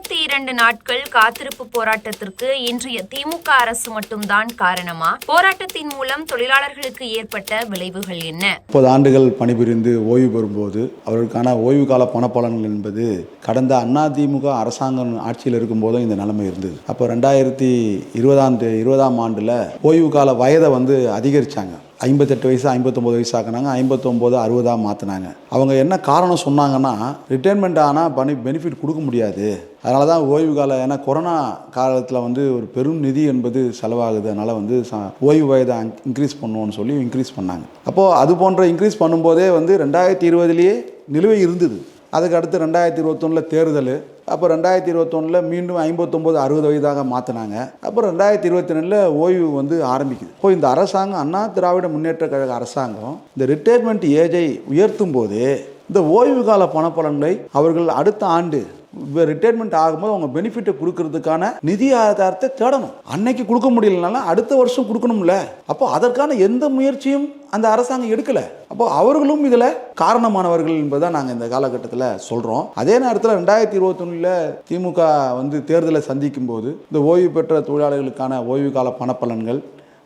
இருபத்தி இரண்டு நாட்கள் காத்திருப்பு போராட்டத்திற்கு இன்றைய திமுக அரசு மட்டும்தான் காரணமா? போராட்டத்தின் மூலம் தொழிலாளர்களுக்கு ஏற்பட்ட விளைவுகள் என்ன? முப்பது ஆண்டுகள் பணிபுரிந்து ஓய்வு பெறும்போது அவர்களுக்கான ஓய்வு கால பணப்பலன்கள் என்பது கடந்த அண்ணா திமுக அரசாங்கம் ஆட்சியில் இருக்கும்போதும் இந்த நிலைமை இருந்தது. அப்போ ரெண்டாயிரத்தி இருபதாம் இருபதாம் ஆண்டில் ஓய்வு கால வயதை வந்து அதிகரித்தாங்க ஐம்பத்தெட்டு வயசு ஐம்பத்தொம்போது வயசு ஆக்குனாங்க. ஐம்பத்தொம்போது அறுபதாக மாற்றினாங்க அவங்க என்ன காரணம் சொன்னாங்கன்னா ரிட்டைர்மெண்ட் ஆனால் பனி பெனிஃபிட் கொடுக்க முடியாது. அதனால தான் ஓய்வு காலம் ஏன்னா கொரோனா காலத்தில் வந்து ஒரு பெரும் நிதி என்பது செலவாகுது. அதனால் வந்து ஓய்வு வயதை இன்க்ரீஸ் பண்ணுவோன்னு சொல்லி இன்க்ரீஸ் பண்ணாங்க. அப்போது அது போன்ற இன்க்ரீஸ் பண்ணும்போதே வந்து ரெண்டாயிரத்தி இருபதுலேயே நிலுவை இருந்தது. அதுக்கு அடுத்து ரெண்டாயிரத்தி இருபத்தொன்னில் தேர்தல் அப்போ ரெண்டாயிரத்தி இருபத்தொன்னில் மீண்டும் ஐம்பத்தொம்போது அறுபது வயதாக மாற்றினாங்க அப்புறம் ரெண்டாயிரத்தி இருபத்தி ரெண்டில் ஓய்வு வந்து ஆரம்பிக்குது. இப்போ இந்த அரசாங்கம் அண்ணா திராவிட முன்னேற்ற கழக அரசாங்கம் இந்த ரிட்டையர்மெண்ட் ஏஜை உயர்த்தும் போது இந்த ஓய்வு கால பணப்பலன்களை அவர்கள் அடுத்த ஆண்டு ரிட்டைர்மெண்ட் ரிட்டையர்மெண்ட் ஆகும்போது அவங்க பெனிஃபிட்டை கொடுக்கறதுக்கான நிதி ஆதாரத்தை தேடணும். அன்னைக்கு கொடுக்க முடியலனால அடுத்த வருஷம் கொடுக்கணும்ல. அப்போ அதற்கான எந்த முயற்சியும் அந்த அரசாங்கம் எடுக்கல. அப்போ அவர்களும் இதில் காரணமானவர்கள் என்பதை நாங்கள் இந்த காலகட்டத்தில் சொல்கிறோம் அதே நேரத்தில் ரெண்டாயிரத்தி இருபத்தொன்னில் திமுக வந்து தேர்தலை சந்திக்கும் போது இந்த ஓய்வு பெற்ற தொழிலாளர்களுக்கான ஓய்வு கால பணப்பலன்கள்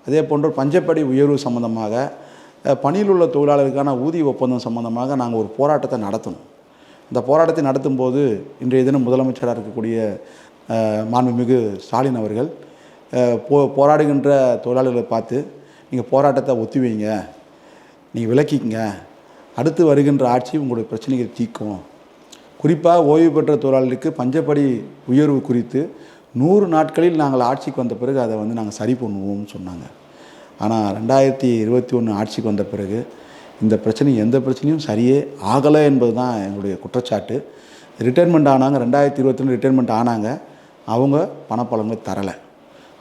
அதே போன்று பஞ்சப்படி உயர்வு சம்பந்தமாக பணியில் உள்ள தொழிலாளர்களுக்கான ஊதிய ஒப்பந்தம் சம்பந்தமாக நாங்கள் ஒரு போராட்டத்தை நடத்தணும். இந்த போராட்டத்தை நடத்தும் போது இன்றைய தினம் முதலமைச்சராக இருக்கக்கூடிய மாண்புமிகு ஸ்டாலின் அவர்கள் போ போராடுகின்ற தொழிலாளர்களை பார்த்து நீங்கள் போராட்டத்தை ஒத்தி வைங்க நீங்கள் விலக்கிக்கங்க. அடுத்து வருகின்ற ஆட்சி உங்களுடைய பிரச்சனைகளை தீர்க்கும். குறிப்பாக ஓய்வு பெற்ற தொழிலாளர்களுக்கு பஞ்சப்படி உயர்வு குறித்து நூறு நாட்களில் நாங்கள் ஆட்சிக்கு வந்த பிறகு அதை வந்து நாங்கள் சரி பண்ணுவோம்னு சொன்னாங்க. ஆனால் ரெண்டாயிரத்தி இருபத்தி ஒன்று ஆட்சிக்கு வந்த பிறகு இந்த பிரச்சனை எந்த பிரச்சனையும் சரியே ஆகலை என்பது தான் எங்களுடைய குற்றச்சாட்டு. ரிட்டைர்மெண்ட் ஆனாங்க ரெண்டாயிரத்தி இருபத்தி ஒன்று ரிட்டைர்மெண்ட் ஆனாங்க. அவங்க பணப்பலன்களை தரலை.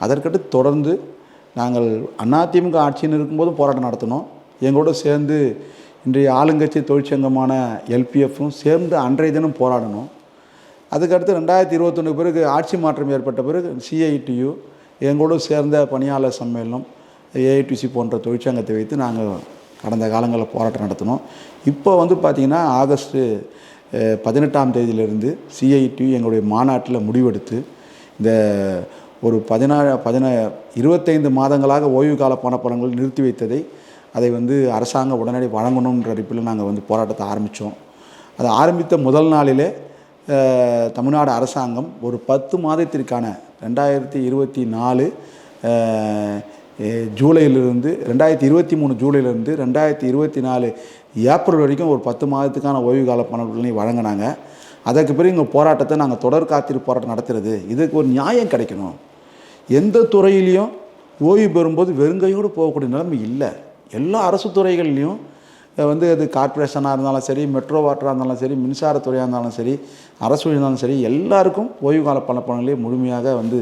அதற்கடுத்து தொடர்ந்து நாங்கள் அதிமுக ஆட்சின்னு இருக்கும்போது போராட்டம் நடத்தினோம். எங்களோட சேர்ந்து இன்றைய ஆளுங்கட்சி தொழிற்சங்கமான எல்பிஎஃப்பும் சேர்ந்து அன்றைய தினம் போராடணும் அதுக்கடுத்து ரெண்டாயிரத்தி இருபத்தொன்று பிறகு ஆட்சி மாற்றம் ஏற்பட்ட பிறகு சிஐடியு எங்களோடு சேர்ந்த பணியாளர் சம்மேளனம் ஏஐடிசி போன்ற தொழிற்சங்கத்தை வைத்து நாங்கள் கடந்த காலங்களில் போராட்டம் நடத்தினோம். இப்போ வந்து பார்த்திங்கன்னா ஆகஸ்ட்டு பதினெட்டாம் தேதியிலிருந்து சிஐடி எங்களுடைய மாநாட்டில் முடிவெடுத்து இந்த ஒரு பதினாறு பதின இருபத்தைந்து மாதங்களாக ஓய்வு கால பணப்பணங்கள் நிறுத்தி வைத்ததை அதை வந்து அரசாங்கம் உடனடி வழங்கணுன்ற அடிப்பில் நாங்கள் வந்து போராட்டத்தை ஆரம்பித்தோம். அதை ஆரம்பித்த முதல் நாளிலே தமிழ்நாடு அரசாங்கம் ஒரு பத்து மாதத்திற்கான ரெண்டாயிரத்தி இருபத்தி நாலு ஜூலையிலிருந்து ரெண்டாயிரத்தி இருபத்தி மூணு ஜூலையிலிருந்து ரெண்டாயிரத்தி இருபத்தி நாலு ஏப்ரல் வரைக்கும் ஒரு பத்து மாதத்துக்கான ஓய்வு கால பணப்பலனை வழங்கினாங்க. அதற்கு பிறகு இங்கே போராட்டத்தை நாங்கள் தொடர் காத்திருப்பு போராட்டம் நடத்துறது. இதுக்கு ஒரு நியாயம் கிடைக்கணும். எந்த துறையிலையும் ஓய்வு பெறும்போது வெறுங்கையோடு போகக்கூடிய நிலைமை இல்லை. எல்லா அரசு துறைகள்லையும் வந்து அது கார்ப்பரேஷனாக இருந்தாலும் சரி மெட்ரோ வாட்டராக இருந்தாலும் சரி மின்சாரத்துறையாக இருந்தாலும் சரி அரசு இருந்தாலும் சரி எல்லாருக்கும் ஓய்வு கால பணப்பணங்களே முழுமையாக வந்து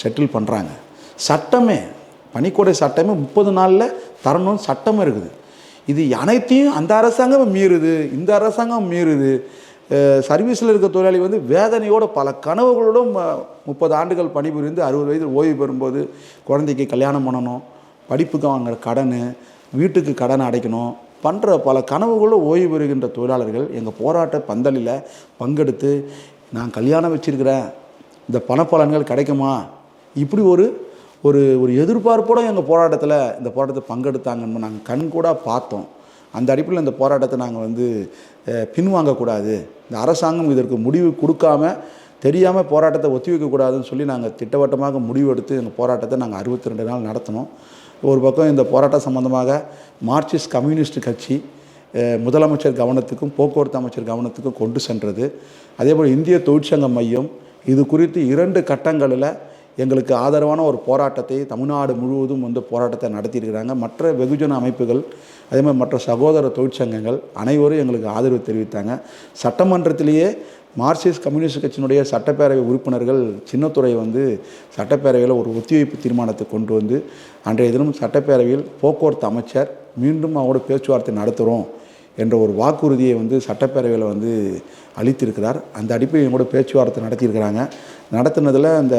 செட்டில் பண்ணுறாங்க சட்டமே பணிக்கொடை சட்டமே முப்பது நாளில் தரணும்னு சட்டமே இருக்குது. இது அனைத்தையும் அந்த அரசாங்கம் மீறுது இந்த அரசாங்கம் மீறுது. சர்வீஸில் இருக்க தொழிலாளி வந்து வேதனையோட பல கனவுகளோடும் முப்பது ஆண்டுகள் பணிபுரிந்து அறுபது வயதில் ஓய்வு பெறும்போது குழந்தைக்கு கல்யாணம் பண்ணணும் படிப்புக்கு வாங்குற கடன் வீட்டுக்கு கடன் அடைக்கணும் பண்ணுற பல கனவுகளும் ஓய்வு பெறுகின்ற தொழிலாளர்கள் எங்கள் போராட்ட பந்தலில் பங்கெடுத்து நான் கல்யாணம் வச்சுருக்கிறேன் இந்த பணப்பலன்கள் கிடைக்குமா? இப்படி ஒரு ஒரு ஒரு எதிர்பார்ப்போடு எங்கள் போராட்டத்தில் இந்த போராட்டத்தை பங்கெடுத்தாங்கன்னு நாங்கள் கண் கூட பார்த்தோம். அந்த அடிப்படையில் இந்த போராட்டத்தை நாங்கள் வந்து பின்வாங்கக்கூடாது இந்த அரசாங்கம் இதற்கு முடிவு கொடுக்காம தெரியாமல் போராட்டத்தை ஒத்தி வைக்கக்கூடாதுன்னு சொல்லி நாங்கள் திட்டவட்டமாக முடிவெடுத்து எங்கள் போராட்டத்தை நாங்கள் அறுபத்தி ரெண்டு நாள் நடத்தினோம். ஒரு பக்கம் இந்த போராட்டம் சம்பந்தமாக மார்க்சிஸ்ட் கம்யூனிஸ்ட் கட்சி முதலமைச்சர் கவனத்துக்கும் போக்குவரத்து அமைச்சர் கவனத்துக்கும் கொண்டு சென்றது. அதேபோல் இந்திய தொழிற்சங்க மையம் இது குறித்து இரண்டு கட்டங்களில் எங்களுக்கு ஆதரவான ஒரு போராட்டத்தை தமிழ்நாடு முழுவதும் வந்து போராட்டத்தை நடத்தியிருக்கிறாங்க. மற்ற வெகுஜன அமைப்புகள் அதே மாதிரி மற்ற சகோதர தொழிற்சங்கங்கள் அனைவரும் எங்களுக்கு ஆதரவு தெரிவித்தாங்க. சட்டமன்றத்திலேயே மார்க்சிஸ்ட் கம்யூனிஸ்ட் கட்சியினுடைய சட்டப்பேரவை உறுப்பினர்கள் சின்னத்துறை வந்து சட்டப்பேரவையில் ஒரு ஒத்திவைப்பு தீர்மானத்தை கொண்டு வந்து அன்றைய தினம் சட்டப்பேரவையில் போக்குவரத்து அமைச்சர் மீண்டும் அவங்களோட பேச்சுவார்த்தை நடத்துகிறோம் என்ற ஒரு வாக்குறுதியை வந்து சட்டப்பேரவையில் வந்து அளித்திருக்கிறார். அந்த அடிப்படையில் எங்களோட பேச்சுவார்த்தை நடத்தியிருக்கிறாங்க. நடத்தினதில் அந்த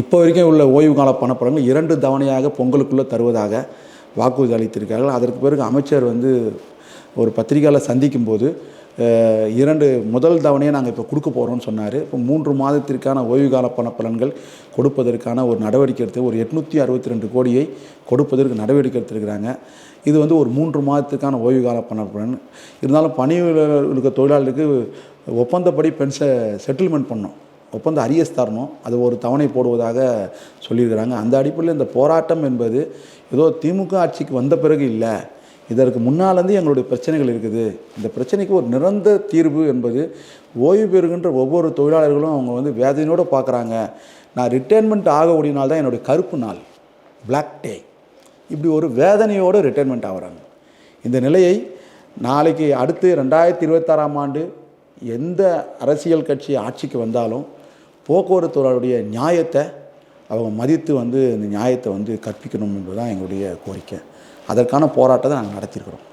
இப்போ வரைக்கும் உள்ள ஓய்வு கால பணப்படங்கள் இரண்டு தவணையாக பொங்கலுக்குள்ளே தருவதாக வாக்குறுதி அளித்திருக்கார்கள் அதற்கு பிறகு அமைச்சர் வந்து ஒரு பத்திரிகையாளர் சந்திக்கும் போது இரண்டு முதல் தவணையை நாங்கள் இப்போ கொடுக்க போகிறோம்னு சொன்னார். இப்போ மூன்று மாதத்திற்கான ஓய்வு கால பணப்பலன்கள் கொடுப்பதற்கான ஒரு நடவடிக்கை எடுத்து ஒரு எட்நூற்றி அறுபத்தி ரெண்டு கோடியை கொடுப்பதற்கு நடவடிக்கை எடுத்திருக்கிறாங்க. இது வந்து ஒரு மூன்று மாதத்துக்கான ஓய்வு கால பணப்பலன். இருந்தாலும் பணியில் இருக்க தொழிலாளருக்கு ஒப்பந்தப்படி பென்ஷை செட்டில்மெண்ட் பண்ணோம். ஒப்பந்த அரியஸ் தரணும். அது ஒரு தவணை போடுவதாக சொல்லியிருக்கிறாங்க. அந்த அடிப்படையில் இந்த போராட்டம் என்பது ஏதோ திமுக ஆட்சிக்கு வந்த பிறகு இல்லை. இதற்கு முன்னாலேருந்து எங்களுடைய பிரச்சனைகள் இருக்குது. இந்த பிரச்சனைக்கு ஒரு நிரந்தர தீர்வு என்பது ஓய்வு பெறுகின்ற ஒவ்வொரு தொழிலாளர்களும் அவங்க வந்து வேதனையோடு பார்க்குறாங்க. நான் ரிட்டைர்மெண்ட் ஆகக்கூடிய நாள் தான் என்னுடைய கருப்பு நாள் பிளாக் டே இப்படி ஒரு வேதனையோடு ரிட்டைர்மெண்ட் ஆகுறாங்க. இந்த நிலையை நாளைக்கு அடுத்து ரெண்டாயிரத்தி இருபத்தாறாம் ஆண்டு எந்த அரசியல் கட்சி ஆட்சிக்கு வந்தாலும் போக்குவரத்துடைய நியாயத்தை அவங்க மதித்து வந்து இந்த நியாயத்தை வந்து கற்பிக்கணும் என்பது தான் எங்களுடைய கோரிக்கை. அதற்கான போராட்டத்தை நாங்கள் நடத்தியிருக்கிறோம்.